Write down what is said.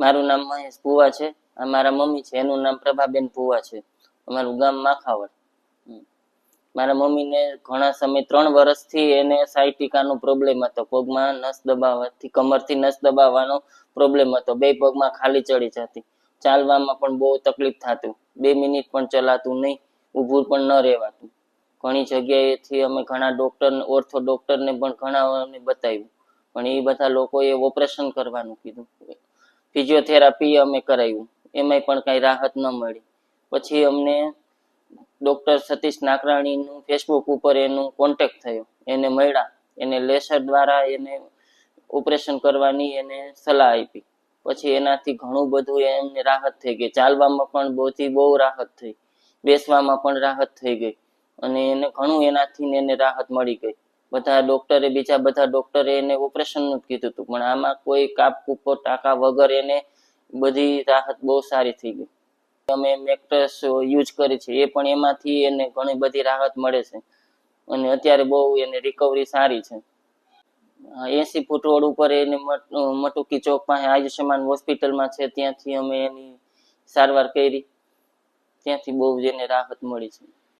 મારું નામ મહેશ ભુવા છે મારા મમ્મી છે, એનું નામ પ્રભાબેન ભુવા છે. અમારું ગામ માખાવડ. મારા મમ્મીને ઘણા સમય ત્રણ વર્ષથી એને સાયટિકાનો પ્રોબ્લેમ હતો. પગમાં નસ દબાવવાથી, કમરથી નસ દબાવવાનો પ્રોબ્લેમ હતો. બે પગમાં ખાલી ચડી જતી. ચાલવામાં પણ બહુ તકલીફ થતું. બે મિનિટ પણ ચલાતું નહીં. ઊભું પણ ન રહેવાતું. ઘણી જગ્યાએથી અમે ઘણા ડોક્ટર ઓર્થો ડોક્ટરને પણ ઘણા બતાવ્યું. પણ એ બધા લોકોએ ઓપરેશન કરવાનું કીધું. ફિઝિયોથેરાપી અમે કરાવ્યું એમાંય પણ કાંઈ રાહત ન મળી. પછી અમને ડોક્ટર સતીશ નાકરાણીનું ફેસબુક ઉપર એનું કોન્ટેક્ટ થયો. એને મળ્યા. એને લેસર દ્વારા એને ઓપરેશન કરવાની એને સલાહ આપી. પછી એનાથી ઘણું બધું એમને રાહત થઈ ગઈ. ચાલવામાં પણ બહુથી બહુ રાહત થઈ. બેસવામાં પણ રાહત થઈ ગઈ. અને એને ઘણું એનાથી એને રાહત મળી ગઈ. બધા ડોક્ટરે બીજા બધા ડોક્ટરે એને ઓપરેશનનું જ કીધું હતું. પણ આમાં કોઈ કાપ કૂપો ટાંકા વગર એને બધી રાહત બહુ સારી થઈ ગઈ. અમે મેક્ટસ યુઝ કરી છે. એ પણ એમાંથી એને ઘણી બધી રાહત મળે છે. અને અત્યારે બહુ એને રિકવરી સારી છે. એસી ફૂટ રોડ ઉપર એને મટુકી ચોક પાસે આયુષ્યમાન હોસ્પિટલમાં છે. ત્યાંથી અમે એની સારવાર કરી. ત્યાંથી બહુ જ એને રાહત મળી છે.